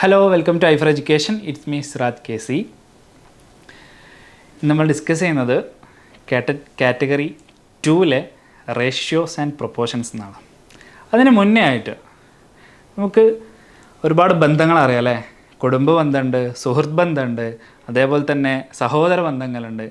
Hello welcome to Aifer education it's me Sirath K C നമ്മൾ discuss ചെയ്യുന്നത് കാറ്റ category ടൂവിലെ റേഷ്യോസ് ആൻഡ് പ്രൊപ്പോർഷൻസ് എന്നാണ്. അതിന് മുന്നേ ആയിട്ട് നമുക്ക് ഒരുപാട് ബന്ധങ്ങൾ അറിയാം അല്ലേ? കുടുംബ ബന്ധമുണ്ട് സുഹൃത്ത് ബന്ധമുണ്ട് അതേപോലെ തന്നെ സഹോദര ബന്ധങ്ങളുണ്ട്.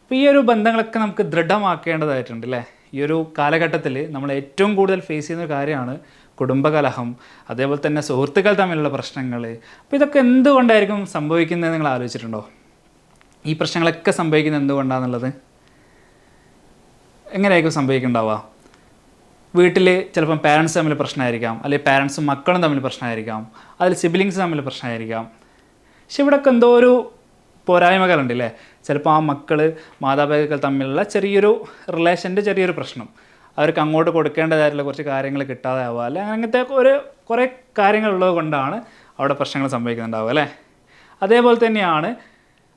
അപ്പോൾ ഈ ഒരു ബന്ധങ്ങളൊക്കെ നമുക്ക് ദൃഢമാക്കേണ്ടതായിട്ടുണ്ട് അല്ലേ? ഈ ഒരു കാലഘട്ടത്തിൽ നമ്മൾ ഏറ്റവും കൂടുതൽ ഫേസ് ചെയ്യുന്ന കാര്യമാണ് കുടുംബകലഹം അതേപോലെ തന്നെ സുഹൃത്തുക്കൾ തമ്മിലുള്ള പ്രശ്നങ്ങൾ. അപ്പോൾ ഇതൊക്കെ എന്തുകൊണ്ടായിരിക്കും സംഭവിക്കുന്നത് നിങ്ങൾ ആലോചിച്ചിട്ടുണ്ടോ? ഈ പ്രശ്നങ്ങളൊക്കെ സംഭവിക്കുന്നത് എന്തുകൊണ്ടാണെന്നുള്ളത് എങ്ങനെയായിരിക്കും സംഭവിക്കുന്നുണ്ടാവുക? വീട്ടിൽ ചിലപ്പം പാരൻസ് തമ്മിൽ പ്രശ്നമായിരിക്കാം അല്ലെങ്കിൽ പാരൻസും മക്കളും തമ്മിൽ പ്രശ്നമായിരിക്കാം അതിൽ സിബിലിങ്സ് തമ്മിൽ പ്രശ്നമായിരിക്കാം. പക്ഷെ ഇവിടെയൊക്കെ എന്തോ ഒരു പോരായ്മകളുണ്ട് അല്ലേ ചിലപ്പോൾ ആ മക്കൾ മാതാപിതാക്കൾ തമ്മിലുള്ള ചെറിയൊരു റിലേഷന്റെ ചെറിയൊരു പ്രശ്നം. അവർക്ക് അങ്ങോട്ട് കൊടുക്കേണ്ടതായിട്ടുള്ള കുറച്ച് കാര്യങ്ങൾ കിട്ടാതെ ആവുക അല്ലെ? അങ്ങനത്തെ ഒരു കുറേ കാര്യങ്ങളുള്ളത് കൊണ്ടാണ് അവിടെ പ്രശ്നങ്ങൾ സംഭവിക്കുന്നുണ്ടാവുക അല്ലേ? അതേപോലെ തന്നെയാണ്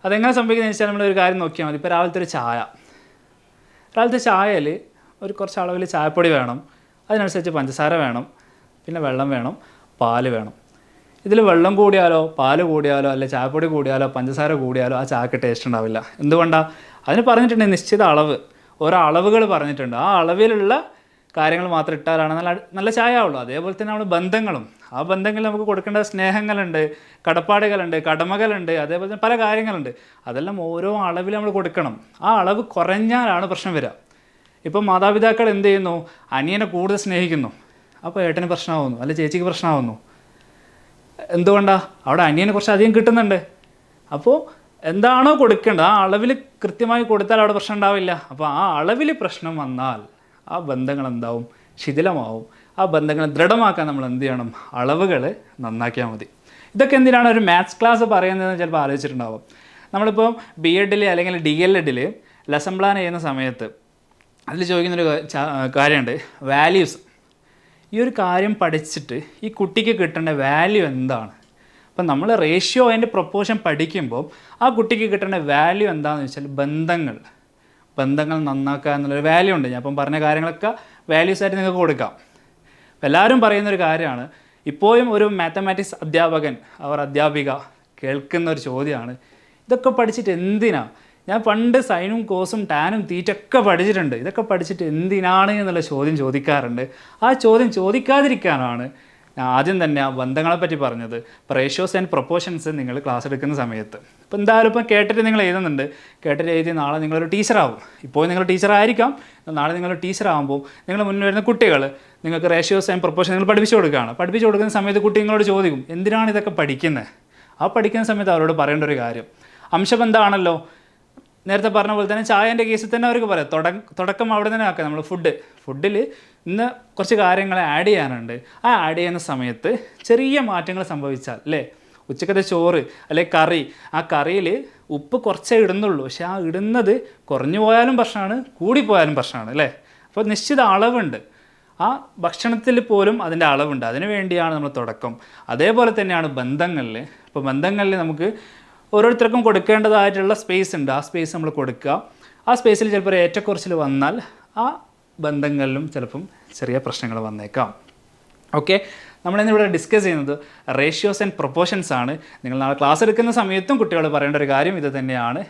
അതെങ്ങനെ സംഭവിക്കുന്നത് വെച്ചാൽ നമ്മൾ ഒരു കാര്യം നോക്കിയാൽ മതി. ഇപ്പോൾ രാവിലത്തെ ഒരു ചായ. രാവിലത്തെ ചായയിൽ ഒരു കുറച്ച് അളവിൽ ചായപ്പൊടി വേണം. അതിനനുസരിച്ച് പഞ്ചസാര വേണം. പിന്നെ വെള്ളം വേണം. പാൽ വേണം. ഇതിൽ വെള്ളം കൂടിയാലോ പാൽ കൂടിയാലോ അല്ലെ ചായപ്പൊടി കൂടിയാലോ പഞ്ചസാര കൂടിയാലോ ആ ചായക്ക് ടേസ്റ്റ് ഉണ്ടാവില്ല. എന്തുകൊണ്ടാണ് അതിന് പറഞ്ഞിട്ടുണ്ട് നിശ്ചിത അളവ്. ഓരോ അളവുകൾ പറഞ്ഞിട്ടുണ്ട്. ആ അളവിലുള്ള കാര്യങ്ങൾ മാത്രം ഇട്ടാലാണ് നല്ല നല്ല ചായ ഉള്ളൂ അതേപോലെ തന്നെ നമ്മൾ ബന്ധങ്ങളും. ആ ബന്ധങ്ങളിൽ നമുക്ക് കൊടുക്കേണ്ട സ്നേഹങ്ങളുണ്ട് കടപ്പാടുകളുണ്ട് കടമകളുണ്ട് അതേപോലെ തന്നെ പല കാര്യങ്ങളുണ്ട്. അതെല്ലാം ഓരോ അളവിൽ നമ്മൾ കൊടുക്കണം. ആ അളവ് കുറഞ്ഞാലാണ് പ്രശ്നം വരിക. ഇപ്പം മാതാപിതാക്കൾ എന്ത് ചെയ്യുന്നു? അനിയനെ കൂടുതൽ സ്നേഹിക്കുന്നു. അപ്പോൾ ഏട്ടന് പ്രശ്നമാവുന്നു അല്ലെ ചേച്ചിക്ക് പ്രശ്നമാവുന്നു. എന്തുകൊണ്ടാണ് അവിടെ അനിയനെ കുറച്ച് അധികം കിട്ടുന്നുണ്ട്. അപ്പോൾ എന്താണോ കൊടുക്കേണ്ടത്. ആ അളവിൽ കൃത്യമായി കൊടുത്താൽ അവിടെ പ്രശ്നം ഉണ്ടാവില്ല. അപ്പോൾ ആ അളവിൽ പ്രശ്നം വന്നാൽ ആ ബന്ധങ്ങൾ എന്താവും? ശിഥിലമാവും. ആ ബന്ധങ്ങളെ ദൃഢമാക്കാൻ നമ്മൾ എന്ത് ചെയ്യണം? അളവുകൾ നന്നാക്കിയാൽ മതി. ഇതൊക്കെ എന്തിനാണ് ഒരു മാത്സ് ക്ലാസ് പറയുന്നതെന്ന് ചിലപ്പോൾ ആലോചിച്ചിട്ടുണ്ടാവും. നമ്മളിപ്പോൾ ബി എഡിൽ അല്ലെങ്കിൽ ഡി എൽ എഡിൽ ലെസൺ പ്ലാൻ ചെയ്യുന്ന സമയത്ത് അതിൽ ചോദിക്കുന്നൊരു കാര്യമുണ്ട്. വാല്യൂസ് ഈ ഒരു കാര്യം പഠിച്ചിട്ട് ഈ കുട്ടിക്ക് കിട്ടേണ്ട വാല്യൂ എന്താണ്? അപ്പം നമ്മൾ റേഷ്യോ അതിന്റെ പ്രൊപ്പോഷൻ പഠിക്കുമ്പോൾ ആ കുട്ടിക്ക് കിട്ടേണ്ട വാല്യൂ എന്താണെന്ന് വെച്ചാൽ ബന്ധങ്ങൾ. ബന്ധങ്ങൾ നന്നാക്കുക എന്നുള്ളൊരു വാല്യൂ ഉണ്ട്. ഞാൻ അപ്പം പറഞ്ഞ കാര്യങ്ങളൊക്കെ വാല്യൂസ് ആയിട്ട് നിങ്ങൾക്ക് കൊടുക്കാം. എല്ലാവരും പറയുന്നൊരു കാര്യമാണ്. ഇപ്പോഴും ഒരു മാത്തമാറ്റിക്സ് അധ്യാപകൻ അവർ അധ്യാപിക കേൾക്കുന്ന ഒരു ചോദ്യമാണ്. ഇതൊക്കെ പഠിച്ചിട്ട് എന്തിനാ? ഞാൻ പണ്ട് സൈനും കോസും ടാനും തീറ്റൊക്കെ പഠിച്ചിട്ടുണ്ട്. ഇതൊക്കെ പഠിച്ചിട്ട് എന്തിനാണ് എന്നുള്ള ചോദ്യം ചോദിക്കാറുണ്ട്. ആ ചോദ്യം ചോദിക്കാതിരിക്കാനാണ് ആദ്യം തന്നെ ആ ബന്ധങ്ങളെ പറ്റി പറഞ്ഞത് റേഷ്യോസ് ആൻഡ് പ്രൊപ്പോർഷൻസ് നിങ്ങൾ ക്ലാസ് എടുക്കുന്ന സമയത്ത്. ഇപ്പോൾ എന്തായാലും ഇപ്പം കേട്ടിട്ട് നിങ്ങൾ എഴുതുന്നുണ്ട്. കേട്ടിട്ട് എഴുതി നാളെ നിങ്ങളൊരു ടീച്ചറാവും ഇപ്പോൾ നിങ്ങൾ ടീച്ചറായിരിക്കാം നാളെ നിങ്ങൾ ടീച്ചറാകുമ്പോൾ നിങ്ങൾ മുന്നിൽ വരുന്ന കുട്ടികൾ നിങ്ങൾക്ക് റേഷ്യോസ് ആൻഡ് പ്രൊപ്പോർഷൻ നിങ്ങൾ പഠിപ്പിച്ചു കൊടുക്കുകയാണ്. പഠിപ്പിച്ചു കൊടുക്കുന്ന സമയത്ത് കുട്ടി നിങ്ങളോട് ചോദിക്കും എന്തിനാണ് ഇതൊക്കെ പഠിക്കുന്നത് ആ പഠിക്കുന്ന സമയത്ത് അവരോട് പറയേണ്ട ഒരു കാര്യം. അംശബന്ധമാണല്ലോ നേരത്തെ പറഞ്ഞ പോലെ തന്നെ ചായന്റെ കേസിൽ തന്നെ അവർക്ക് പറയാം. തുട തുടക്കം അവിടെ തന്നെ ആക്കാം. നമ്മൾ ഫുഡ് ഫുഡിൽ ഇന്ന് കുറച്ച് കാര്യങ്ങൾ ആഡ് ചെയ്യാനുണ്ട്. ആ ആഡ് ചെയ്യുന്ന സമയത്ത് ചെറിയ മാറ്റങ്ങൾ സംഭവിച്ചാൽ അല്ലേ? ഉച്ചക്കത്തെ ചോറ് അല്ലെ കറി ആ കറിയിൽ ഉപ്പ് കുറച്ചേ ഇടുന്നുള്ളൂ. പക്ഷെ ആ ഇടുന്നത് കുറഞ്ഞു പോയാലും പ്രശ്നമാണ് കൂടിപ്പോയാലും പ്രശ്നമാണ് അല്ലേ? അപ്പോൾ നിശ്ചിത അളവുണ്ട്. ആ ഭക്ഷണത്തിൽ പോലും അതിന്റെ അളവുണ്ട്. അതിനു വേണ്ടിയാണ് നമ്മൾ തുടക്കം. അതേപോലെ തന്നെയാണ് ബന്ധങ്ങളിൽ അപ്പോൾ ബന്ധങ്ങളിൽ നമുക്ക് ഓരോരുത്തർക്കും കൊടുക്കേണ്ടതായിട്ടുള്ള സ്പേസ് ഉണ്ട്. ആ സ്പേസ് നമ്മൾ കൊടുക്കുക. ആ സ്പേസിൽ ചിലപ്പോൾ ഒരു ഏറ്റക്കുറച്ചിൽ വന്നാൽ ആ ബന്ധങ്ങളിലും ചിലപ്പം ചെറിയ പ്രശ്നങ്ങൾ വന്നേക്കാം. ഓക്കെ നമ്മളിന്നിവിടെ ഡിസ്കസ് ചെയ്യുന്നത് റേഷ്യോസ് ആൻഡ് പ്രൊപ്പോർഷൻസ് ആണ്. നിങ്ങൾ നാളെ ക്ലാസ് എടുക്കുന്ന സമയത്തും കുട്ടികൾ പറയേണ്ട ഒരു കാര്യം ഇത് തന്നെയാണ്.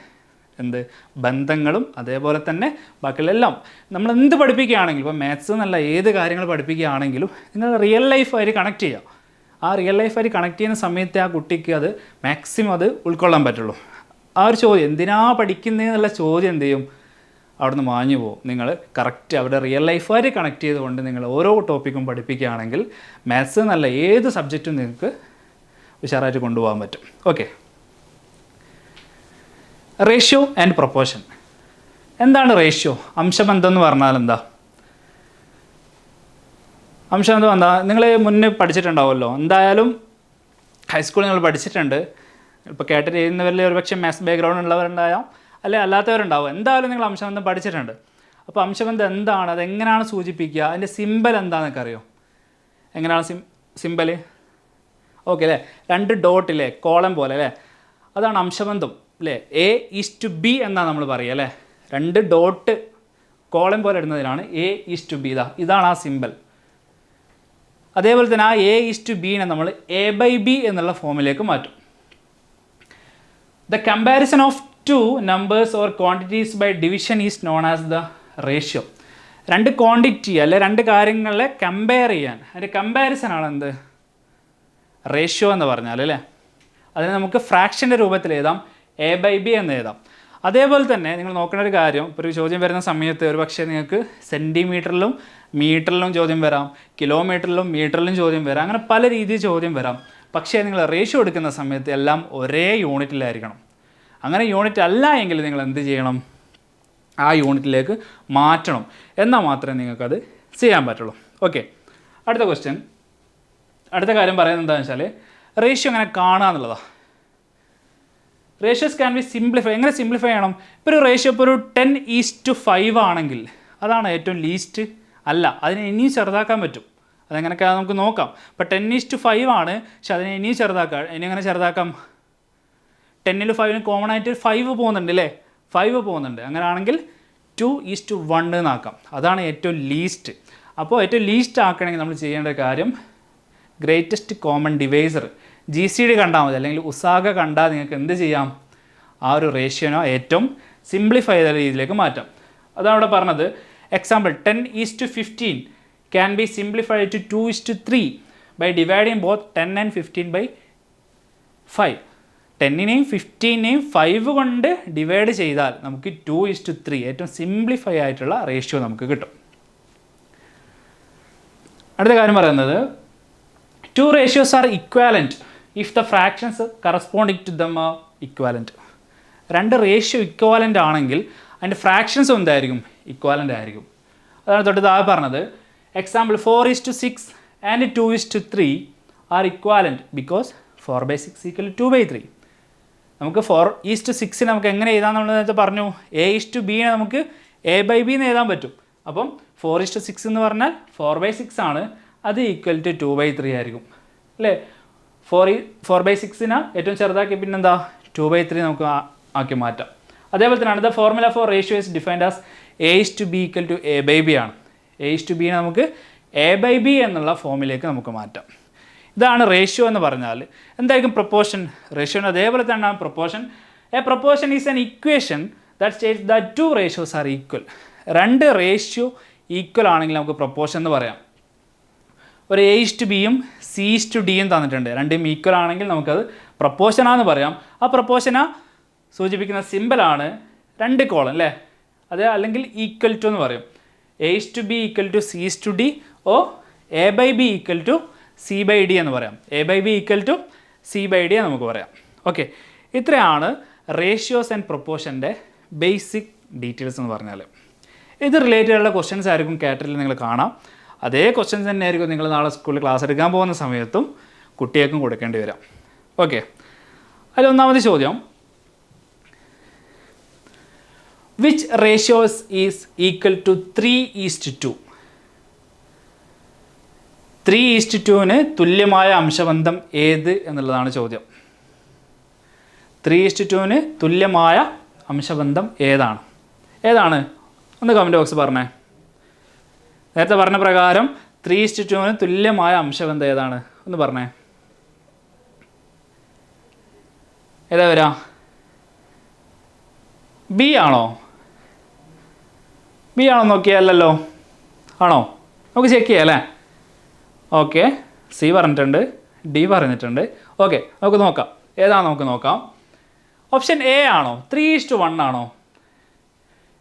എന്ത്? ബന്ധങ്ങളും അതേപോലെ തന്നെ ബാക്കിയുള്ളെല്ലാം നമ്മൾ എന്ത് പഠിപ്പിക്കുകയാണെങ്കിലും ഇപ്പോൾ മാത്സ് എന്നല്ല ഏത് കാര്യങ്ങൾ പഠിപ്പിക്കുകയാണെങ്കിലും നിങ്ങൾ റിയൽ ലൈഫായിട്ട് കണക്ട് ചെയ്യുക ആ റിയൽ ലൈഫായിട്ട് കണക്ട് ചെയ്യുന്ന സമയത്ത് ആ കുട്ടിക്ക് അത് മാക്സിമം അത് ഉൾക്കൊള്ളാൻ പറ്റുള്ളൂ. ആ ഒരു ചോദ്യം എന്തിനാ പഠിക്കുന്നതെന്നുള്ള ചോദ്യം എന്ത് ചെയ്യും? അവിടുന്ന് മാഞ്ഞു പോകും. നിങ്ങൾ കറക്റ്റ് അവിടെ റിയൽ ലൈഫായിട്ട് കണക്ട് ചെയ്തുകൊണ്ട് നിങ്ങൾ ഓരോ ടോപ്പിക്കും പഠിപ്പിക്കുകയാണെങ്കിൽ മാത്സ് എന്നല്ല ഏത് സബ്ജക്റ്റും നിങ്ങൾക്ക് ഉഷാറായിട്ട് കൊണ്ടുപോകാൻ പറ്റും. ഓക്കെ റേഷ്യോ ആൻഡ് പ്രൊപ്പോഷൻ എന്താണ് റേഷ്യോ അംശബന്ധം എന്ന് പറഞ്ഞാൽ എന്താ? അംശബന്ധം എന്താ? നിങ്ങൾ മുന്നേ പഠിച്ചിട്ടുണ്ടാവുമല്ലോ. എന്തായാലും ഹൈസ്കൂളിൽ നിങ്ങൾ പഠിച്ചിട്ടുണ്ട്. ഇപ്പോൾ കേട്ടിരിക്കുന്നവരിൽ ഒരുപക്ഷെ മാത്സ് ബാക്ക്ഗ്രൗണ്ട് ഉള്ളവരുണ്ടായാൽ അല്ലെ അല്ലാത്തവരുണ്ടാവും. എന്തായാലും നിങ്ങൾ അംശബന്ധം പഠിച്ചിട്ടുണ്ട്. അപ്പോൾ അംശബന്ധം എന്താണ്? അത് എങ്ങനെയാണ് സൂചിപ്പിക്കുക? അതിന്റെ സിമ്പൽ എന്താണെന്നൊക്കെ അറിയോ? എങ്ങനെയാണ് സിം സിമ്പൽ ഓക്കെ അല്ലേ? രണ്ട് ഡോട്ട് ഇല്ലേ? കോളം പോലെ അല്ലേ? അതാണ് അംശബന്ധം അല്ലേ? എ ഈസ് ടു ബി എന്നാണ് നമ്മൾ പറയുക അല്ലേ? രണ്ട് ഡോട്ട് കോളം പോലെ ഇടുന്നതിനാണ് എ ഈസ് ടു ബി ഇതാ ഇതാണ് ആ സിമ്പൽ അതേപോലെ തന്നെ ആ എ ഈസ് ടു ബീനെ നമ്മൾ എ ബൈ ബി എന്നുള്ള ഫോമിലേക്ക് മാറ്റും. The comparison of two numbers or quantities by division is known as the ratio രണ്ട് ക്വാണ്ടിറ്റി അല്ലെ രണ്ട് കാര്യങ്ങളെ കമ്പയർ ചെയ്യാൻ. അതിന്റെ കമ്പാരിസൺ ആണ് എന്ത്? റേഷ്യോ എന്ന് പറഞ്ഞാൽ അല്ലേ? അതിന് നമുക്ക് ഫ്രാക്ഷന്റെ രൂപത്തിൽ എഴുതാം. എ ബൈ ബി എന്ന് എഴുതാം. അതേപോലെ തന്നെ നിങ്ങൾ നോക്കേണ്ട ഒരു കാര്യം ഇപ്പോൾ ഒരു ചോദ്യം വരുന്ന സമയത്ത് ഒരു പക്ഷേ നിങ്ങൾക്ക് സെന്റിമീറ്ററിലും മീറ്ററിലും ചോദ്യം വരാം കിലോമീറ്ററിലും മീറ്ററിലും ചോദ്യം വരാം അങ്ങനെ പല രീതിയിൽ ചോദ്യം വരാം. പക്ഷേ നിങ്ങൾ റേഷ്യോ എടുക്കുന്ന സമയത്ത് എല്ലാം ഒരേ യൂണിറ്റിലായിരിക്കണം. അങ്ങനെ യൂണിറ്റ് അല്ല എങ്കിൽ നിങ്ങൾ എന്ത് ചെയ്യണം? ആ യൂണിറ്റിലേക്ക് മാറ്റണം. എന്നാൽ മാത്രമേ നിങ്ങൾക്കത് ചെയ്യാൻ പറ്റുള്ളൂ. ഓക്കെ. അടുത്ത ക്വസ്റ്റ്യൻ അടുത്ത കാര്യം പറയുന്നത് എന്താണെന്ന് വെച്ചാൽ റേഷ്യോ അങ്ങനെ കാണുക എന്നുള്ളതാണ് റേഷ്യോസ് ക്യാൻ ബി സിംപ്ലിഫൈ എങ്ങനെ സിംപ്ലിഫൈ ചെയ്യണം? ഇപ്പോൾ ഒരു റേഷ്യോ ഇപ്പോൾ ഒരു ടെൻ ഈസ്റ്റ് ടു ഫൈവ് ആണെങ്കിൽ അതാണ് ഏറ്റവും ലീസ്റ്റ് അല്ല അതിനെ ഇനിയും ചെറുതാക്കാൻ പറ്റും. അതെങ്ങനെയൊക്കെ നമുക്ക് നോക്കാം. ഇപ്പോൾ ടെൻ ഈസ് ടു ഫൈവ് ആണ് പക്ഷെ അതിനെ ഇനിയും ചെറുതാക്കാം. ഇനി എങ്ങനെ ചെറുതാക്കാം? ടെന്നിൽ ഫൈവിന് കോമൺ ആയിട്ട് ഫൈവ് പോകുന്നുണ്ട് അല്ലേ ഫൈവ് പോകുന്നുണ്ട്. അങ്ങനെ ആണെങ്കിൽ ടു ഈസ് ടു വൺ എന്നാക്കാം. അതാണ് ഏറ്റവും ലീസ്റ്റ് അപ്പോൾ ഏറ്റവും ലീസ്റ്റ് ആക്കണമെങ്കിൽ നമ്മൾ ചെയ്യേണ്ട കാര്യം greatest common divisor G C D കണ്ടാൽ മതി. അല്ലെങ്കിൽ ഉസാഗ കണ്ടാൽ നിങ്ങൾക്ക് എന്ത് ചെയ്യാം? ആ ഒരു റേഷ്യോനോ ഏറ്റവും സിംപ്ലിഫൈ ചെയ്ത രീതിയിലേക്ക് മാറ്റാം. അതാണ് ഇവിടെ പറഞ്ഞത്. Example ten is to fifteen can be simplified to two is to three by dividing both ten and fifteen by five ടെന്നിനെയും ഫിഫ്റ്റീനെയും ഫൈവ് കൊണ്ട് ഡിവൈഡ് ചെയ്താൽ നമുക്ക് ടു ഇസ് ടു ത്രീ ഏറ്റവും സിംപ്ലിഫൈ ആയിട്ടുള്ള റേഷ്യോ നമുക്ക് കിട്ടും. അടുത്ത കാര്യം പറയുന്നത് two ratios are equivalent if the fractions corresponding to them equivalent രണ്ട് റേഷ്യോ ഇക്വാലന്റ് ആണെങ്കിൽ അതിന്റെ ഫ്രാക്ഷൻസ് എന്തായിരിക്കും? ഇക്വാലന്റ് ആയിരിക്കും. അതാണ് തൊട്ട് താഴെ പറഞ്ഞത്. Example four is to six and two is to three are equivalent because four by six equal two by three നമുക്ക് ഫോർ ഈസ് ടു സിക്സിന് നമുക്ക് എങ്ങനെ എഴുതാം നമ്മൾ നേരത്തെ പറഞ്ഞു? എ ഈസ് ടു ബിനെ നമുക്ക് എ ബൈ ബി എന്ന് എഴുതാൻ പറ്റും. അപ്പം ഫോർ ഈസ് ടു സിക്സ് എന്ന് പറഞ്ഞാൽ ഫോർ ബൈ സിക്സ് ആണ്. അത് equal to two by three ആയിരിക്കും. അല്ലേ? ഫോർ ഈ ഫോർ ബൈ സിക്സിന് ഏറ്റവും ചെറുതാക്കി പിന്നെന്താ? ടു ബൈ ത്രീ നമുക്ക് ആക്കി മാറ്റാം. അതേപോലെ തന്നെയാണ് the formula for ratio is defined as A is to B equal to A by B ആണ്. എ ഇസ് ടു ബിനെ നമുക്ക് എ ബൈ ബി എന്നുള്ള ഫോമിലേക്ക് നമുക്ക് മാറ്റാം. ഇതാണ് റേഷ്യോ എന്ന് പറഞ്ഞാൽ എന്തായിരിക്കും പ്രൊപ്പോർഷൻ റേഷ്യോന് അതേപോലെ തന്നെയാണ് proportion a proportion is an equation that state the two ratios are equal രണ്ട് റേഷ്യോ ഈക്വൽ ആണെങ്കിൽ നമുക്ക് പ്രൊപ്പോർഷൻ എന്ന് പറയാം. ഒരു എ ടു ബിയും സി ടു ഡിയും തന്നിട്ടുണ്ട്. രണ്ടും ഈക്വൽ ആണെങ്കിൽ നമുക്കത് പ്രപ്പോഷനാന്ന് പറയാം. ആ പ്രപ്പോഷന സൂചിപ്പിക്കുന്ന സിമ്പിളാണ് രണ്ട് കോളം അല്ലേ അത് അല്ലെങ്കിൽ ഈക്വൽ ടു എന്ന് പറയും. A is to B equal to C to D oh A by B equal to C by D എന്ന് പറയാം. A by B equal to C by D എന്ന് നമുക്ക് പറയാം. ഓക്കെ ഇത്രയാണ് റേഷ്യോസ് ആൻഡ് പ്രൊപ്പോഷന്റെ basic details എന്ന് പറഞ്ഞാൽ ഇത് റിലേറ്റഡ് ആയിട്ടുള്ള ക്വസ്റ്റ്യൻസ് ആയിരിക്കും കാറ്ററിൽ നിങ്ങൾ കാണാം. അതേ ക്വസ്റ്റ്യൻസ് തന്നെ ആയിരിക്കും നിങ്ങൾ നാളെ സ്കൂളിൽ ക്ലാസ് എടുക്കാൻ പോകുന്ന സമയത്തും കുട്ടികൾക്കും കൊടുക്കേണ്ടി വരാം ഓക്കെ അതിൽ ഒന്നാമത്തെ ചോദ്യം. Which ratios is equal to three is to two three is to ടുവിന് തുല്യമായ അംശബന്ധം ഏത് എന്നുള്ളതാണ് ചോദ്യം. ത്രീ ഈസ്റ്റ് ടുവിന് തുല്യമായ അംശബന്ധം ഏതാണ്? ഏതാണ്? ഒന്ന് കമന്റ് ബോക്സ് പറഞ്ഞേ. നേരത്തെ പറഞ്ഞ പ്രകാരം ത്രീ ഇസ്റ്റ് ടുവിന് തുല്യമായ അംശബന്ധം ഏതാണ്? ഒന്ന് പറഞ്ഞേ. ഏതാ വരാ? ബി ആണോ? ബി ആണോ നോക്കിയല്ലോ ആണോ? നമുക്ക് ചെക്ക് ചെയ്യാം അല്ലേ? ഓക്കെ സി പറഞ്ഞിട്ടുണ്ട് ഡി പറഞ്ഞിട്ടുണ്ട്. ഓക്കെ നമുക്ക് നോക്കാം. ഏതാണ് നമുക്ക് നോക്കാം? ഓപ്ഷൻ എ ആണോ? ത്രീ ഇസ്റ്റ് വൺ ആണോ?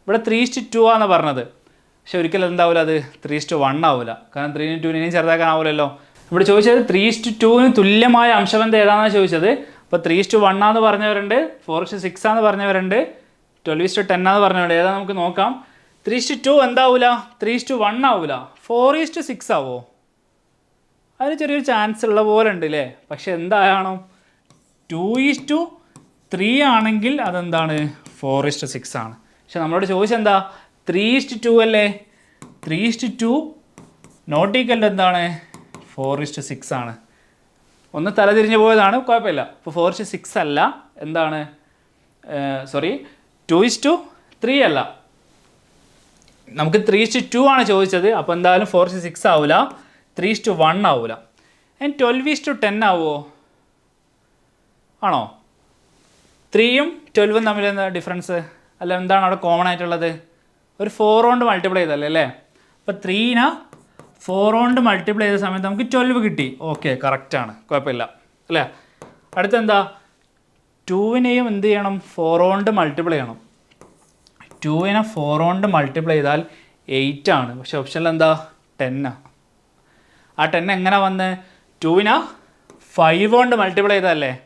ഇവിടെ ത്രീ ഇസ്റ്റ് ടു ആണ് പറഞ്ഞത്. പക്ഷെ ഒരിക്കലും എന്താവില്ല അത് ത്രീ ഇസ്റ്റ് വൺ ആവില്ല കാരണം ത്രീ ടൂവിന് ഇനിയും ചെറുതാക്കാനാവില്ലല്ലോ ഇവിടെ ചോദിച്ചത് ത്രീ ഇസ്റ്റ് ടുവിന് തുല്യമായ അംശബന്ധം ഏതാണെന്ന് ചോദിച്ചത് അപ്പോൾ ത്രീ ഇസ്റ്റ് വൺ ആന്ന് പറഞ്ഞവരുണ്ട് ഫോർ ഇസ്റ്റ് സിക്സ് ആന്ന് പറഞ്ഞവരുണ്ട് ട്വൽവ് ഇസ്റ്റ് ടെൻ ആന്ന് പറഞ്ഞവരുണ്ട് ഏതാ നമുക്ക് നോക്കാം ത്രീ ഇസ്റ്റ് ടു എന്താവില്ല ത്രീ ഇസ്റ്റ് വൺ ആവില്ല ഫോർ ഇസ്റ്റ് സിക്സ് ആവോ അതിന് ചെറിയൊരു ചാൻസ് ഉള്ള പോലെ ഉണ്ട് അല്ലേ പക്ഷെ എന്താണോ ടു ഇസ്റ്റ് ടു ത്രീ ആണെങ്കിൽ അതെന്താണ് ഫോർ ഇസ്റ്റ് സിക്സ് ആണ് പക്ഷെ നമ്മളോട് ചോദിച്ചെന്താ ത്രീ ഇസ്റ്റ് ടു അല്ലേ? Three is to two not equal എന്താണ്? ഫോർ ഇസ്റ്റ് സിക്സ് ആണ്. ഒന്ന് തലതിരിഞ്ഞ് പോയതാണ് കുഴപ്പമില്ല. ഇപ്പോൾ ഫോർ ഇസ്റ്റ് സിക്സ് അല്ല. എന്താണ്? Sorry two is to three അല്ല. നമുക്ക് ത്രീ ഇസ്റ്റ് ടു ആണ് ചോദിച്ചത്. അപ്പോൾ എന്തായാലും ഫോർ ഇസ് സിക്സ് ആവില്ല ത്രീ ഇസ് ടു വൺ ആവില്ല and twelve is to ten ആവുമോ ആണോ? ത്രീയും ട്വൽവും തമ്മിൽ എന്താ ഡിഫറൻസ് അല്ല എന്താണ് അവിടെ കോമൺ ആയിട്ടുള്ളത്? ഒരു ഫോർ കൊണ്ട് മൾട്ടിപ്ലൈ ചെയ്തല്ലേ അല്ലേ? അപ്പോൾ ത്രീന ഫോർ കൊണ്ട് മൾട്ടിപ്ലൈ ചെയ്ത സമയത്ത് നമുക്ക് ട്വൽവ് കിട്ടി. ഓക്കെ കറക്റ്റാണ് കുഴപ്പമില്ല. അല്ലേ? അടുത്തെന്താ? ടൂവിനെയും എന്ത് ചെയ്യണം? ഫോർ കൊണ്ട് മൾട്ടിപ്ലൈ ചെയ്യണം. ടൂവിനെ ഫോർ കൊണ്ട് മൾട്ടിപ്ലൈ ചെയ്താൽ എയ്റ്റ് ആണ്. പക്ഷെ ഓപ്ഷനിൽ എന്താ? ടെന്നാണ് ആ. ടെൻ എങ്ങനെ വന്ന്? ടൂവിന ഫൈവ് കൊണ്ട് മൾട്ടിപ്ലൈ ചെയ്തതല്ലേ?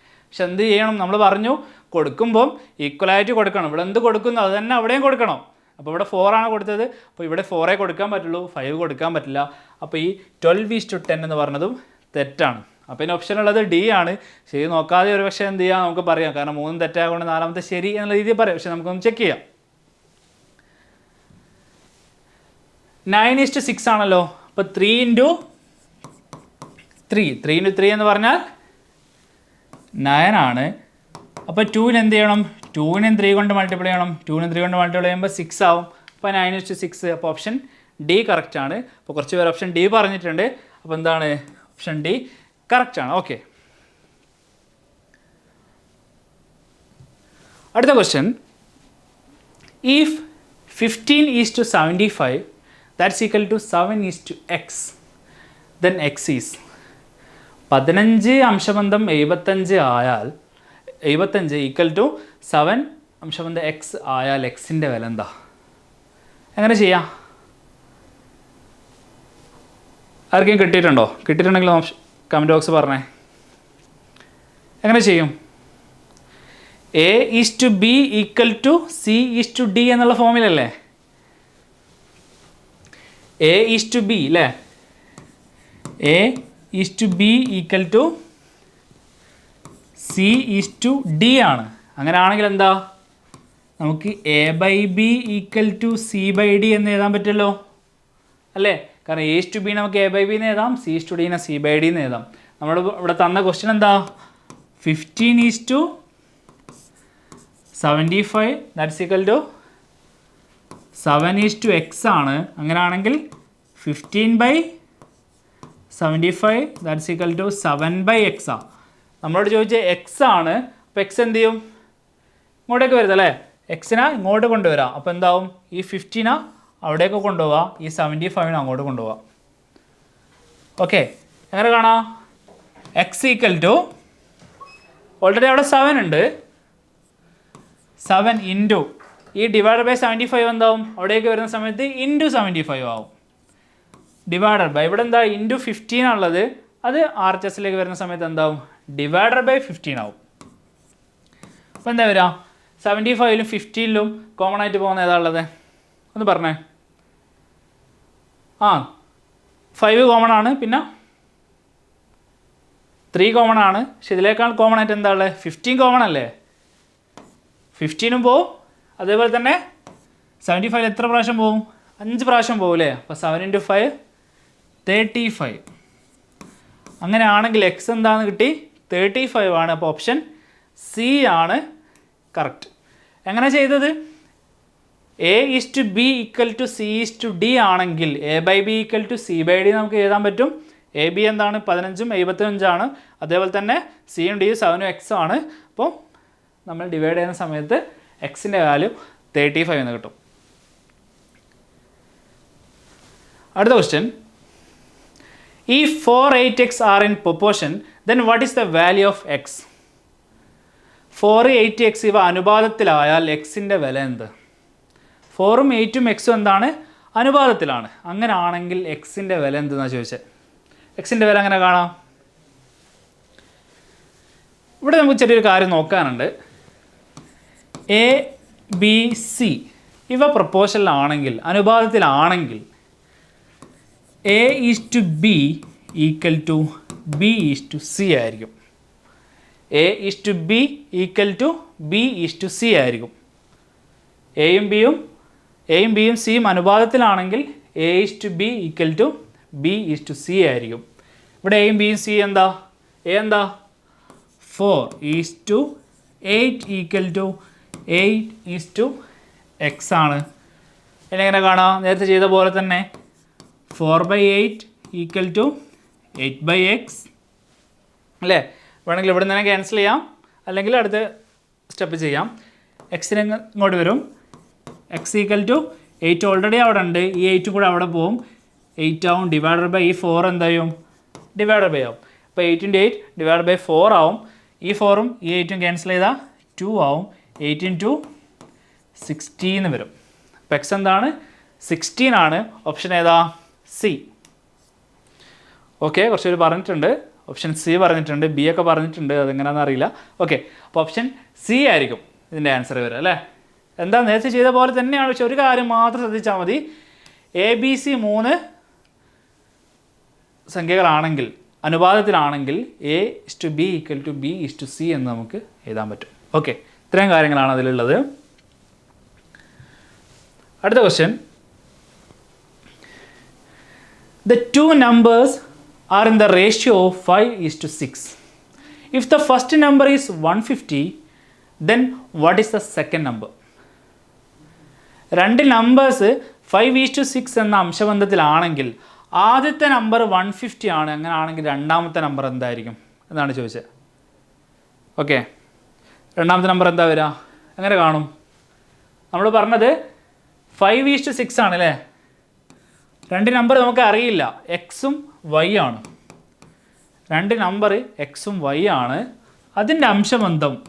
പക്ഷെ എന്ത് ചെയ്യണം? നമ്മൾ പറഞ്ഞു കൊടുക്കുമ്പം ഈക്വലായിട്ട് കൊടുക്കണം. ഇവിടെ എന്ത് കൊടുക്കുന്നു? അത് തന്നെ അവിടെയും കൊടുക്കണം. അപ്പോൾ ഇവിടെ ഫോറാണ് കൊടുത്തത്. അപ്പോൾ ഇവിടെ ഫോറേ കൊടുക്കാൻ പറ്റുള്ളൂ. ഫൈവ് കൊടുക്കാൻ പറ്റില്ല. അപ്പോൾ ഈ ട്വൽവ് ഈസ് ടു ടെൻ എന്ന് പറഞ്ഞതും തെറ്റാണ്. അപ്പോൾ ഇതിന് ഓപ്ഷൻ ഉള്ളത് ഡി ആണ്. ശരി നോക്കാതെ ഒരു പക്ഷേ എന്ത് ചെയ്യാം? നമുക്ക് പറയാം. കാരണം മൂന്നും തെറ്റായതുകൊണ്ട് നാലാമത്തെ ശരി എന്നുള്ള രീതിയിൽ പറയാം. പക്ഷേ നമുക്കൊന്ന് ചെക്ക് ചെയ്യാം. നയൻ ഇസ്റ്റ് സിക്സ് ആണല്ലോ. അപ്പോൾ three into three three into three എന്ന് പറഞ്ഞാൽ നയൻ ആണ്. അപ്പോൾ ടൂവിന് എന്ത് ചെയ്യണം? ടൂവിനും ത്രീ കൊണ്ട് മൾട്ടിപ്ലൈ ചെയ്യണം. ടൂവിനും ത്രീ കൊണ്ട് മൾട്ടിപ്ലൈ ചെയ്യുമ്പോൾ സിക്സ് ആവും. അപ്പോൾ നയൻ ഇസ്റ്റു സിക്സ് അപ്പോൾ ഓപ്ഷൻ ഡി കറക്റ്റ് ആണ്. അപ്പോൾ കുറച്ച് പേർ ഓപ്ഷൻ ഡി പറഞ്ഞിട്ടുണ്ട്. അപ്പോൾ എന്താണ്? ഓപ്ഷൻ ഡി കറക്റ്റ് ആണ്. ഓക്കെ അടുത്ത question if fifteen is to seventy five that's equal to seven is to X then X is പതിനഞ്ച് അംശബന്ധം എഴുപത്തഞ്ച് ആയാൽ എഴുപത്തഞ്ച് ഈക്വൽ ടു സെവൻ അംശബന്ധം എക്സ് ആയാൽ എക്സിന്റെ വില എന്താ? എങ്ങനെ ചെയ്യാം? ആർക്കെങ്കിലും കിട്ടിയിട്ടുണ്ടോ? കിട്ടിയിട്ടുണ്ടെങ്കിൽ കമന്റ് ബോക്സ് പറഞ്ഞേ. എങ്ങനെ ചെയ്യും? A is to B equal to C is to D എന്നുള്ള ഫോമിലല്ലേ എ ഈസ് ടു ബി അല്ലേ A is to B equal to C is to D ആണ്. അങ്ങനെ ആണെങ്കിൽ എന്താ? നമുക്ക് A by B equal to C by D എന്ന് എഴുതാൻ പറ്റുമല്ലോ? അല്ലേ? കാരണം എ ടു ബി നമുക്ക് എ ബൈ ബി എന്ന് എഴുതാം സി ടു ഡിനെ സി ബൈ ഡി എന്ന് എഴുതാം. നമ്മൾ ഇവിടെ തന്ന ക്വസ്റ്റ്യൻ എന്താ? Fifteen is to seventy five that's equal to seven is to X ആണ്. അങ്ങനെയാണെങ്കിൽ fifteen by seventy five that's equal to seven by X ആ. നമ്മളോട് ചോദിച്ച എക്സ് ആണ്. അപ്പോൾ എക്സ് എന്ത് ചെയ്യും? ഇങ്ങോട്ടേക്ക് വരുന്നത് അല്ലേ? എക്സിനെ ഇങ്ങോട്ട് കൊണ്ടുവരാം. അപ്പോൾ എന്താവും? ഈ ഫിഫ്റ്റീന അവിടേക്ക് കൊണ്ടുപോവാം. ഈ സെവന്റി ഫൈവിന് അങ്ങോട്ട് കൊണ്ടുപോവാം. ഓക്കെ എങ്ങനെ കാണാം? എക്സ് ഈക്വൽ ടു ഓൾറെഡി അവിടെ സെവൻ ഉണ്ട്. സെവൻ ഇന്റു ഈ ഡിവൈഡ് ബൈ സെവന്റി ഫൈവ് എന്താവും? അവിടേക്ക് വരുന്ന സമയത്ത് ഇന്റു സെവന്റി ഫൈവ് ആവും. ഡിവൈഡഡ് ബൈ ഇവിടെ എന്താ? ഇന്റു ഫിഫ്റ്റീൻ ഉള്ളത് അത് ആർ എച്ച് എസിലേക്ക് വരുന്ന സമയത്ത് എന്താവും? ഡിവൈഡഡ് ബൈ ഫിഫ്റ്റീൻ ആവും. അപ്പോൾ എന്താ വരിക? സെവന്റി ഫൈവിലും ഫിഫ്റ്റീനിലും കോമൺ ആയിട്ട് പോകുന്ന ഏതാ ഉള്ളത്? ഒന്ന് പറഞ്ഞേ. ആ ഫൈവ് കോമൺ ആണ് പിന്നെ ത്രീ കോമൺ ആണ്. പക്ഷെ ഇതിലേക്കാൾ കോമൺ ആയിട്ട് എന്താ ഉള്ളത്? ഫിഫ്റ്റീൻ കോമൺ അല്ലേ? ഫിഫ്റ്റീനും പോവും. അതേപോലെ തന്നെ സെവന്റി ഫൈവ് എത്ര പ്രാവശ്യം പോവും? അഞ്ച് പ്രാവശ്യം പോവും അല്ലേ? അപ്പോൾ seven into five thirty five അങ്ങനെയാണെങ്കിൽ എക്സ് എന്താണെന്ന് കിട്ടി? തേർട്ടി ഫൈവ് ആണ്. അപ്പോൾ ഓപ്ഷൻ സി ആണ്. കറക്റ്റ് എങ്ങനെ ചെയ്തത്? A is to B equal to C is to D ആണെങ്കിൽ A by B equal to C by D നമുക്ക് എഴുതാൻ പറ്റും. എ ബി എന്താണ്? പതിനഞ്ചും എഴുപത്തഞ്ചാണ് അതേപോലെ തന്നെ സിയും ഡിയും സെവനും എക്സും ആണ്. അപ്പോൾ നമ്മൾ ഡിവൈഡ് ചെയ്യുന്ന സമയത്ത് എക്സിന്റെ വാല്യൂ തേർട്ടി ഫൈവ് എന്ന് കിട്ടും. അടുത്ത ക്വസ്റ്റ്യൻ ഈ four eight X are in proportion then what is the value of X four eight X ഇവ അനുപാതത്തിലായാൽ എക്സിന്റെ വില എന്ത്? ഫോറും എയ്റ്റും എക്സും എന്താണ്? അനുപാതത്തിലാണ്. അങ്ങനെ ആണെങ്കിൽ എക്സിന്റെ വില എന്തെന്നാണ് ചോദിച്ചത് എക്സിന്റെ വില അങ്ങനെ കാണാം? ഇവിടെ നമുക്ക് ചെറിയൊരു കാര്യം നോക്കാനുണ്ട്. എ ബി സി ഇവ പ്രപ്പോഷനിലാണെങ്കിൽ അനുപാതത്തിലാണെങ്കിൽ A is to B equal to B is to C ആയിരിക്കും. A is to B equal to B is to C ആയിരിക്കും. എയും ബിയും എയും ബിയും സിയും അനുപാതത്തിലാണെങ്കിൽ A is to B equal to B is to C ആയിരിക്കും. ഇവിടെ എയും ബിയും സി എന്താ? എ എന്താ? Four is to eight equal to eight is to X ആണ്. എന്നെങ്ങനെ കാണാം? നേരത്തെ ചെയ്ത പോലെ തന്നെ. Four by eight equal to eight by X. അല്ലേ? വേണമെങ്കിൽ ഇവിടെ നിന്ന് ക്യാൻസൽ ചെയ്യാം. അല്ലെങ്കിൽ അടുത്ത സ്റ്റെപ്പ് ചെയ്യാം. എക്സിന് ഇങ്ങോട്ട് വരും. X equal to eight already അവിടെ ഉണ്ട്. ഈ എയ്റ്റ് കൂടെ അവിടെ പോവും. എയ്റ്റ് ആവും. ഡിവൈഡഡ് ബൈ ഈ ഫോർ എന്തായും? ഡിവൈഡഡ് ബൈ ആവും. അപ്പോൾ എയ്റ്റിന്റെ എയ്റ്റ് ഡിവൈഡ് ബൈ ഫോർ ആവും. ഈ ഫോറും ഈ എയ്റ്റും ക്യാൻസൽ ചെയ്താൽ ടു ആവും. എയ്റ്റീൻ ടു സിക്സ്റ്റീന്ന് വരും. അപ്പോൾ എക്സ് എന്താണ്? സിക്സ്റ്റീൻ ആണ്. ഓപ്ഷൻ ഏതാ? സി ഓക്കെ കുറച്ച് പേര് പറഞ്ഞിട്ടുണ്ട്. ഓപ്ഷൻ സി പറഞ്ഞിട്ടുണ്ട് ബി ഒക്കെ പറഞ്ഞിട്ടുണ്ട് അതെങ്ങനെയാണെന്ന് അറിയില്ല. ഓക്കെ അപ്പോൾ ഓപ്ഷൻ സി ആയിരിക്കും ഇതിന്റെ ആൻസർ വരിക അല്ലേ? എന്താ നേരത്തെ ചെയ്ത പോലെ തന്നെയാണ് പക്ഷെ ഒരു കാര്യം മാത്രം ശ്രദ്ധിച്ചാൽ മതി. എ ബി സി മൂന്ന് സംഖ്യകളാണെങ്കിൽ അനുപാതത്തിലാണെങ്കിൽ A is to B equal to B is to C എന്ന് നമുക്ക് എഴുതാൻ പറ്റും. ഓക്കെ ഇത്രയും കാര്യങ്ങളാണ് അതിലുള്ളത്. അടുത്ത question the two numbers are in the ratio of 5 is to 6. If the first number is 150, then what is the second number? രണ്ട് numbers five is to six എന്ന അംശബന്ധത്തിലാണെങ്കിൽ ആദ്യത്തെ നമ്പർ വൺ ഫിഫ്റ്റി ആണ്. അങ്ങനെയാണെങ്കിൽ രണ്ടാമത്തെ നമ്പർ എന്തായിരിക്കും എന്നാണ് ചോദിച്ചത്. ഓക്കെ രണ്ടാമത്തെ നമ്പർ എന്താ വരിക? എങ്ങനെ കാണും? നമ്മൾ പറഞ്ഞത് ഫൈവ് ഈസ് ടു സിക്സ് ആണ് അല്ലേ? രണ്ട് നമ്പർ നമുക്ക് അറിയില്ല. എക്സും വൈ ആണ്. രണ്ട് നമ്പർ എക്സും വൈ ആണ്. അതിന്റെ അംശബന്ധം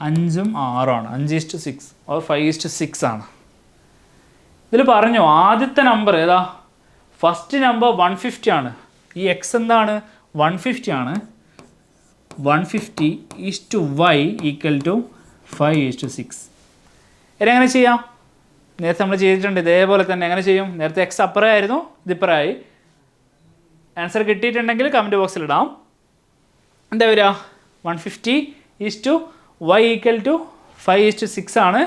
അഞ്ചും ആറുമാണ്. അഞ്ച് is to six or five is to six ആണ്. ഇതിൽ പറഞ്ഞു ആദ്യത്തെ നമ്പർ ഏതാ? ഫസ്റ്റ് നമ്പർ വൺ ഫിഫ്റ്റി ആണ്. ഈ എക്സ് എന്താണ്? വൺ ഫിഫ്റ്റി ആണ്. One fifty is to Y equal to five is to six ഇതെങ്ങനെ ചെയ്യാം? നേരത്തെ നമ്മൾ ചെയ്തിട്ടുണ്ട്. ഇതേപോലെ തന്നെ എങ്ങനെ ചെയ്യും? നേരത്തെ എക്സ് അപ്പറായിരുന്നു ഇതിപ്പറായി ആൻസർ കിട്ടിയിട്ടുണ്ടെങ്കിൽ കമന്റ് ബോക്സിൽ ഇടാം. എന്താ വരിക? One fifty is to Y equal to five is to six ആണ്.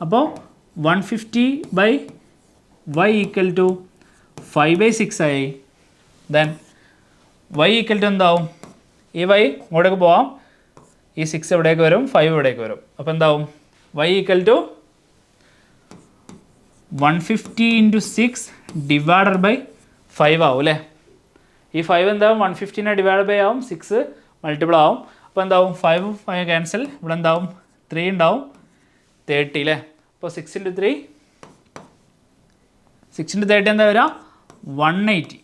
അപ്പോൾ one fifty by Y equal to five by six ആയി. ദെൻ വൈ ഈക്വൽ ടു എന്താവും? ഈ വൈ ഇങ്ങോട്ടേക്ക് പോവാം. ഈ സിക്സ് എവിടേക്ക് വരും? ഫൈവ് ഇവിടേക്ക് വരും. അപ്പോൾ എന്താവും? Y equal to one fifty into six divided by five ആവും അല്ലേ? ഈ ഫൈവ് എന്താവും? വൺ ഫിഫ്റ്റീനെ ഡിവൈഡ് ബൈ ആവും. സിക്സ് മൾട്ടിപ്പിൾ ആവും. അപ്പോൾ എന്താവും? ഫൈവ് ഫൈവ് ക്യാൻസൽ ഇവിടെ എന്താവും? ത്രീ ഉണ്ടാവും. തേർട്ടി അല്ലേ അപ്പോൾ six into three six into thirty എന്താ വരിക വൺ എയ്റ്റി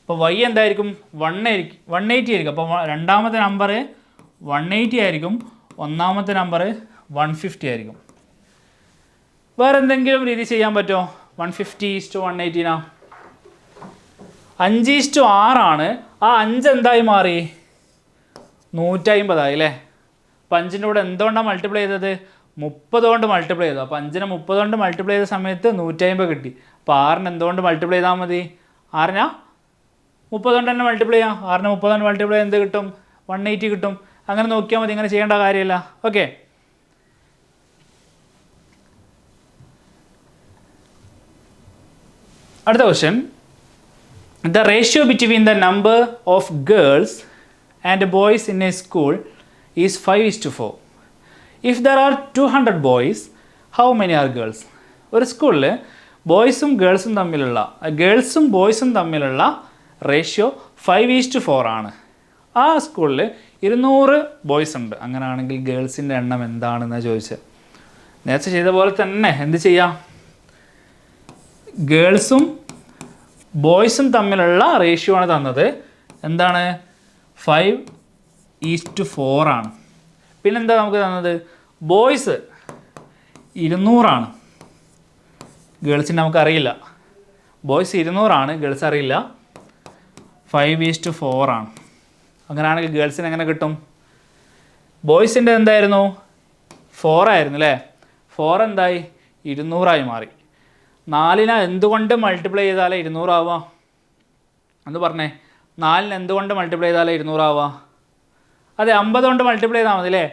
അപ്പോൾ വൈ എന്തായിരിക്കും? വൺ ആയിരിക്കും വൺ എയ്റ്റി ആയിരിക്കും. അപ്പോൾ രണ്ടാമത്തെ നമ്പർ വൺ എയ്റ്റി ആയിരിക്കും. ഒന്നാമത്തെ നമ്പർ വൺ ഫിഫ്റ്റി ആയിരിക്കും. വേറെ എന്തെങ്കിലും രീതി ചെയ്യാൻ പറ്റുമോ? One fifty is to one എയ്റ്റീനാ അഞ്ച് ഇഷ്ടു ആറാണ്. ആ അഞ്ച് എന്തായി മാറി? നൂറ്റമ്പതായി അല്ലേ? അപ്പം അഞ്ചിന്റെ കൂടെ എന്തുകൊണ്ടാണ് മൾട്ടിപ്ലൈ ചെയ്തത്? മുപ്പത് കൊണ്ട് മൾട്ടിപ്ലൈ ചെയ്തു. അപ്പോൾ അഞ്ചിനെ മുപ്പത് കൊണ്ട് മൾട്ടിപ്ലൈ ചെയ്ത സമയത്ത് നൂറ്റമ്പത് കിട്ടി. അപ്പോൾ ആറിന് എന്തുകൊണ്ട് മൾട്ടിപ്ലൈ ചെയ്താൽ മതി? ആറിനാ? മുപ്പത് കൊണ്ട് തന്നെ മൾട്ടിപ്ലൈ ചെയ്യാം. ആറിന് മുപ്പത് കൊണ്ട് മൾട്ടിപ്ലൈ എന്ത് കിട്ടും? വൺ എയ്റ്റി കിട്ടും. അങ്ങനെ നോക്കിയാൽ മതി. ഇങ്ങനെ ചെയ്യേണ്ട കാര്യമില്ല. ഓക്കെ. അടുത്ത question the ratio between the number of girls and boys in a school is five is to four if there are two hundred boys how many are girls ഒരു സ്കൂളിൽ ബോയ്സും ഗേൾസും തമ്മിലുള്ള ഗേൾസും ബോയ്സും തമ്മിലുള്ള ratio five is to four ആണ്. ആ സ്കൂളിൽ ഇരുന്നൂറ് ബോയ്സ് ഉണ്ട്. അങ്ങനെയാണെങ്കിൽ ഗേൾസിന്റെ എണ്ണം എന്താണെന്നാണ് ചോദിച്ചത് നേരത്തെ ചെയ്ത പോലെ തന്നെ എന്ത് ചെയ്യാം? ഗേൾസും ബോയ്സും തമ്മിലുള്ള റേഷ്യോ ആണ് തന്നത്. എന്താണ്? ഫൈവ് ഈസ്റ്റ് ഫോർ ആണ്. പിന്നെന്താ നമുക്ക് തന്നത്? ബോയ്സ് ഇരുന്നൂറാണ്. ഗേൾസിന് നമുക്കറിയില്ല. ബോയ്സ് ഇരുന്നൂറാണ് ഗേൾസ് അറിയില്ല. ഫൈവ് ഈസ്റ്റ് ഫോർ ആണ്. അങ്ങനെയാണെങ്കിൽ ഗേൾസിന് എങ്ങനെ കിട്ടും? ബോയ്സിന്റെ എന്തായിരുന്നു? ഫോർ ആയിരുന്നു അല്ലേ? ഫോർ എന്തായി? ഇരുന്നൂറായി മാറി. നാലിനെ എന്തുകൊണ്ട് മൾട്ടിപ്ലൈ ചെയ്താലേ ഇരുന്നൂറാവുക എന്ന് പറഞ്ഞേ. നാലിന് എന്തുകൊണ്ട് മൾട്ടിപ്ലൈ ചെയ്താലേ ഇരുന്നൂറാവുക അതെ അമ്പത് കൊണ്ട് മൾട്ടിപ്ലൈ ചെയ്താൽ മതി അല്ലേ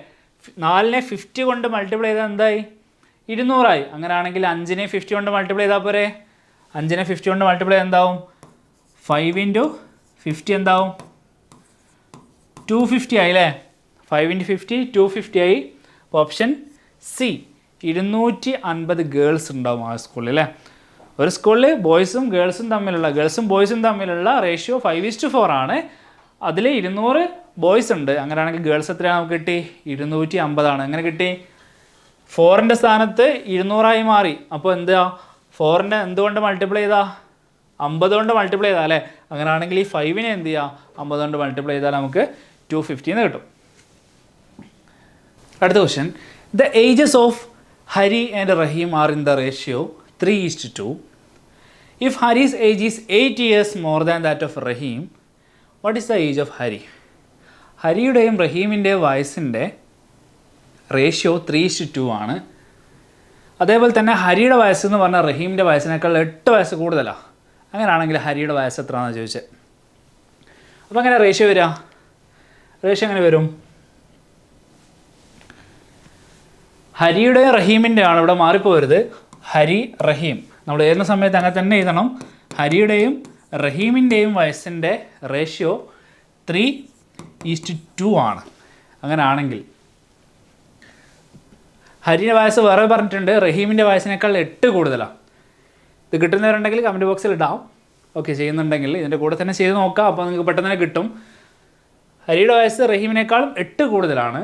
നാലിനെ ഫിഫ്റ്റി കൊണ്ട് മൾട്ടിപ്ലൈ ചെയ്താൽ എന്തായി? ഇരുന്നൂറായി. അങ്ങനെയാണെങ്കിൽ അഞ്ചിനെ ഫിഫ്റ്റി കൊണ്ട് മൾട്ടിപ്ലൈ ചെയ്താൽ പോരെ? അഞ്ചിനെ ഫിഫ്റ്റി കൊണ്ട് മൾട്ടിപ്ലൈ എന്താവും? ഫൈവ് ഇന്റു ഫിഫ്റ്റി എന്താവും? ടു ഫിഫ്റ്റി ആയി അല്ലേ five into fifty two fifty ആയി. ഓപ്ഷൻ സി ഇരുന്നൂറ്റി അൻപത് ഗേൾസ് ഉണ്ടാവും ആ സ്കൂളിൽ അല്ലേ ഒരു സ്കൂളിൽ ബോയ്സും ഗേൾസും തമ്മിലുള്ള ഗേൾസും ബോയ്സും തമ്മിലുള്ള ratio five is to four ആണ്. അതിൽ ഇരുന്നൂറ് ബോയ്സ് ഉണ്ട്. അങ്ങനെയാണെങ്കിൽ ഗേൾസ് എത്രയാണ് നമുക്ക് കിട്ടി? ഇരുന്നൂറ്റി അമ്പതാണ് എങ്ങനെ കിട്ടി? ഫോറിന്റെ സ്ഥാനത്ത് ഇരുന്നൂറായി മാറി. അപ്പോൾ എന്താ ഫോറിന്റെ എന്തുകൊണ്ട് മൾട്ടിപ്ലൈ ചെയ്താ? അമ്പത് കൊണ്ട് മൾട്ടിപ്ലൈ ചെയ്താൽ അല്ലേ? അങ്ങനെയാണെങ്കിൽ ഈ ഫൈവിനെ എന്ത് ചെയ്യുക അമ്പത് കൊണ്ട് മൾട്ടിപ്ലൈ ചെയ്താൽ നമുക്ക് ടു ഫിഫ്റ്റീന്ന് കിട്ടും. അടുത്ത question the ages of Hari and Rahim are in the ratio three is to two if Hari's age is eight years more than that of Rahim what is the age of Hari ഹരിയുടെയും റഹീമിന്റെയും വയസ്സിന്റെ ratio three is to two ആണ്. അതേപോലെ തന്നെ ഹരിയുടെ വയസ്സ് എന്ന് പറഞ്ഞാൽ റഹീമിന്റെ വയസ്സിനേക്കാൾ എട്ട് വയസ്സ് കൂടുതലാണ് അങ്ങനെയാണെങ്കിൽ ഹരിയുടെ വയസ്സ് എത്രയാണെന്ന് ചോദിച്ചത് അപ്പോൾ എങ്ങനെ റേഷ്യോ വരിക റേഷ്യോ എങ്ങനെ വരും? ഹരിയുടെയും റഹീമിന്റെ ആണ് ഇവിടെ മാറിപ്പോരുത് ഹരി റഹീം. നമ്മൾ എഴുതുന്ന സമയത്ത് അങ്ങനെ തന്നെ എഴുതണം. ഹരിയുടെയും റഹീമിന്റെയും വയസ്സിന്റെ റേഷ്യോ ത്രീ ഈസ്റ്റ് ടു ആണ്. അങ്ങനെ ആണെങ്കിൽ ഹരിയുടെ വയസ്സ് വേറെ പറഞ്ഞിട്ടുണ്ട്. റഹീമിന്റെ വയസ്സിനേക്കാൾ എട്ട് കൂടുതലാണ് ഇത് കിട്ടുന്നവരുണ്ടെങ്കിൽ കമന്റ് ബോക്സിൽ ഇടാം. ഓക്കെ ചെയ്യുന്നുണ്ടെങ്കിൽ ഇതിന്റെ കൂടെ തന്നെ ചെയ്ത് നോക്കാം. അപ്പോൾ നിങ്ങൾക്ക് പെട്ടെന്ന് തന്നെ കിട്ടും. ഹരിയുടെ വയസ്സ് റഹീമിനേക്കാളും എട്ട് കൂടുതലാണ്.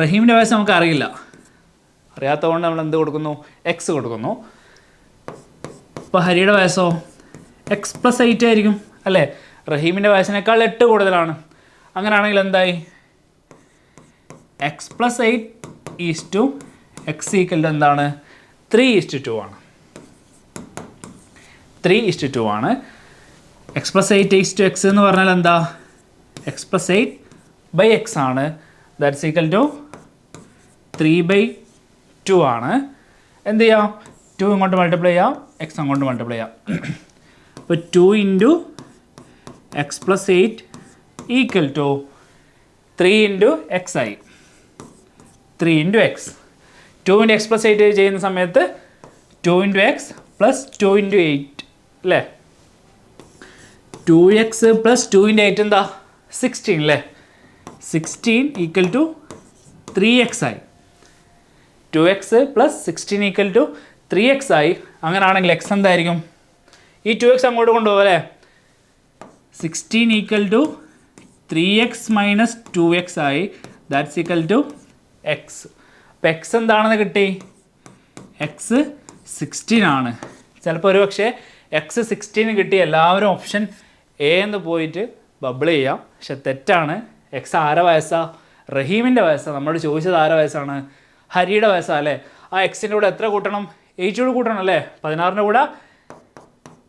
റഹീമിന്റെ വയസ്സ് നമുക്ക് അറിയില്ല അറിയാത്തതുകൊണ്ട് നമ്മൾ എന്ത് കൊടുക്കുന്നു? എക്സ് കൊടുക്കുന്നു. അപ്പോൾ ഹരിയുടെ വയസ്സോ? എക്സ് പ്ലസ് എയ്റ്റ് ആയിരിക്കും അല്ലേ? റഹീമിന്റെ വയസ്സിനേക്കാൾ എട്ട് കൂടുതലാണ്. അങ്ങനെയാണെങ്കിൽ എന്തായി? X plus eight is to X equal എന്താണ്? ത്രീ ഈസ്റ്റ് ടു ആണ്. ത്രീ ഈസ്റ്റ് ടു ആണ്. X plus eight is to X എന്ന് പറഞ്ഞാൽ എന്താ? X plus eight by X ആണ്. That's equal to three by two ആണ്. എന്ത് ചെയ്യാം? ടു ഇങ്ങോട്ട് മൾട്ടിപ്ലൈ ചെയ്യാം. എക്സ് അങ്ങോട്ട് മൾട്ടിപ്ലൈ ചെയ്യാം. അപ്പോൾ two into X plus eight equal to three into X ആയി three into X two into X plus eight ചെയ്യുന്ന സമയത്ത് two into X plus two into eight അല്ലേ two X plus two into eight എന്താ? Sixteen അല്ലേ sixteen equal to three X ആയി two X plus sixteen equal to three X ആയി. അങ്ങനെയാണെങ്കിൽ X എന്തായിരിക്കും? ഈ ടു എക്സ് അങ്ങോട്ട് കൊണ്ടുപോകും അല്ലേ? Sixteen equal to three X minus two X ആയി. ദാറ്റ്സ് ഈക്വൽ ടു എക്സ് അപ്പോൾ എക്സ് എന്താണെന്ന് കിട്ടി? എക്സ് സിക്സ്റ്റീൻ ആണ്. ചിലപ്പോൾ ഒരു പക്ഷേ എക്സ് സിക്സ്റ്റീന് കിട്ടി എല്ലാവരും ഓപ്ഷൻ എ എന്ന് പോയിട്ട് ബബിൾ ചെയ്യാം. പക്ഷെ തെറ്റാണ്. എക്സ് ആര വയസ്സാണ് റഹീമിന്റെ വയസ്സാണ് നമ്മൾ ചോദിച്ചത് ആര വയസ്സാണ്? ഹരിയുടെ വയസ്സാണ് അല്ലേ? ആ എക്സിന്റെ കൂടെ എത്ര കൂട്ടണം? എയ്റ്റോട് കൂടെ കൂട്ടണം അല്ലേ? പതിനാറിന്റെ കൂടെ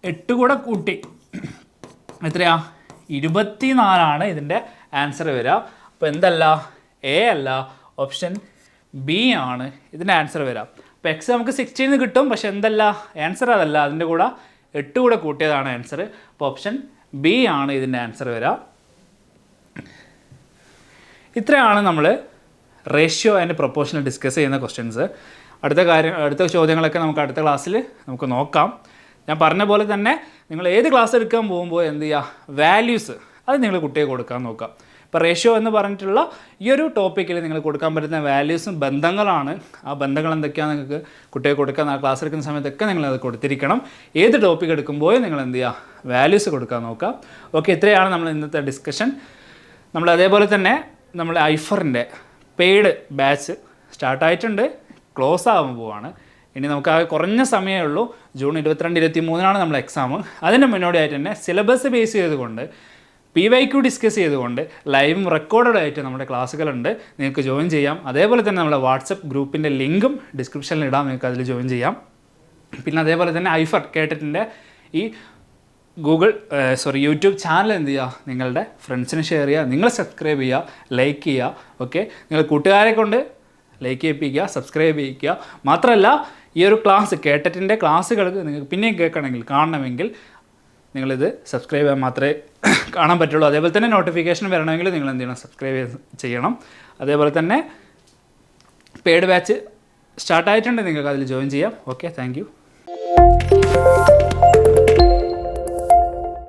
എട്ട് കൂടെ കൂട്ടി. എത്രയാ? ഇരുപത്തി നാലാണ് ഇതിന്റെ ആൻസർ വരിക. അപ്പോൾ എന്തല്ല? എ അല്ല. ഓപ്ഷൻ ബി ആണ് ഇതിന്റെ ആൻസർ വരിക. അപ്പോൾ എക്സ് നമുക്ക് സിക്സ്റ്റീന്ന് കിട്ടും പക്ഷെ എന്തല്ല? ആൻസർ അതല്ല. അതിന്റെ കൂടെ എട്ട് കൂടെ കൂട്ടിയതാണ് ആൻസർ അപ്പോൾ ഓപ്ഷൻ ബി ആണ് ഇതിന്റെ ആൻസർ വരിക. ഇത്രയാണ് നമ്മൾ റേഷ്യോ ആൻഡ് പ്രൊപ്പോർഷണൽ ഡിസ്കസ് ചെയ്യുന്ന ക്വസ്റ്റ്യൻസ് അടുത്ത കാര്യം അടുത്ത ചോദ്യങ്ങളൊക്കെ നമുക്ക് അടുത്ത ക്ലാസ്സിൽ നമുക്ക് നോക്കാം. ഞാൻ പറഞ്ഞ പോലെ തന്നെ നിങ്ങൾ ഏത് ക്ലാസ് എടുക്കാൻ പോകുമ്പോൾ എന്ത് ചെയ്യുക വാല്യൂസ് അത് നിങ്ങൾ കുട്ടിയെ കൊടുക്കാൻ നോക്കുക ഇപ്പോൾ റേഷ്യോ എന്ന് പറഞ്ഞിട്ടുള്ള ഈ ഒരു ടോപ്പിക്കിൽ നിങ്ങൾ കൊടുക്കാൻ പറ്റുന്ന വാല്യൂസും ബന്ധങ്ങളാണ്. ആ ബന്ധങ്ങൾ എന്തൊക്കെയാണ് നിങ്ങൾക്ക് കുട്ടിയെ കൊടുക്കാൻ ആ ക്ലാസ് എടുക്കുന്ന സമയത്തൊക്കെ നിങ്ങൾ അത് കൊടുത്തിരിക്കണം. ഏത് ടോപ്പിക് എടുക്കുമ്പോഴും നിങ്ങൾ എന്ത് ചെയ്യുക വാല്യൂസ് കൊടുക്കാൻ നോക്കുക ഓക്കെ ഇത്രയാണ് നമ്മൾ ഇന്നത്തെ ഡിസ്കഷൻ നമ്മൾ അതേപോലെ തന്നെ നമ്മൾ ഐഫറിന്റെ പെയ്ഡ് ബാച്ച് സ്റ്റാർട്ടായിട്ടുണ്ട് ക്ലോസ് ആകാൻ പോവാണ്. ഇനി നമുക്ക് ആ കുറഞ്ഞ സമയമേ ഉള്ളൂ. ജൂൺ ഇരുപത്തിരണ്ട് ഇരുപത്തി മൂന്നിനാണ് നമ്മൾ എക്സാം അതിന് മുന്നോടിയായിട്ട് തന്നെ സിലബസ് ബേസ് ചെയ്തുകൊണ്ട് പി വൈ ക്യു ഡിസ്കസ് ചെയ്തുകൊണ്ട് ലൈവും റെക്കോർഡഡ് ആയിട്ട് നമ്മുടെ ക്ലാസ്സുകളുണ്ട് നിങ്ങൾക്ക് ജോയിൻ ചെയ്യാം. അതേപോലെ തന്നെ നമ്മുടെ വാട്സപ്പ് ഗ്രൂപ്പിന്റെ ലിങ്കും ഡിസ്ക്രിപ്ഷനിൽ ഇടാം. നിങ്ങൾക്ക് അതിൽ ജോയിൻ ചെയ്യാം. പിന്നെ അതേപോലെ തന്നെ ഐഫർ കേട്ടിട്ടിന്റെ ഈ ഗൂഗിൾ സോറി യൂട്യൂബ് ചാനൽ എന്ത് ചെയ്യുക നിങ്ങളുടെ ഫ്രണ്ട്സിന് ഷെയർ ചെയ്യുക നിങ്ങൾ സബ്സ്ക്രൈബ് ചെയ്യുക ലൈക്ക് ചെയ്യുക ഓക്കെ നിങ്ങൾ കൂട്ടുകാരെ കൊണ്ട് ലൈക്ക് ചെയ്യിപ്പിക്കുക സബ്സ്ക്രൈബ് ചെയ്യിക്കുക. മാത്രമല്ല ഈ ഒരു ക്ലാസ് കേട്ടറ്റിന്റെ ക്ലാസ്സുകൾക്ക് നിങ്ങൾക്ക് പിന്നെയും കേൾക്കണമെങ്കിൽ കാണണമെങ്കിൽ നിങ്ങളിത് സബ്സ്ക്രൈബ് ചെയ്യാൻ മാത്രമേ കാണാൻ പറ്റുള്ളൂ. അതേപോലെ തന്നെ നോട്ടിഫിക്കേഷൻ വരണമെങ്കിൽ നിങ്ങൾ എന്ത് ചെയ്യണം? സബ്സ്ക്രൈബ് ചെയ്യണം. അതേപോലെ തന്നെ പെയ്ഡ് ബാച്ച് സ്റ്റാർട്ടായിട്ടുണ്ട് നിങ്ങൾക്ക് അതിൽ ജോയിൻ ചെയ്യാം. Okay thank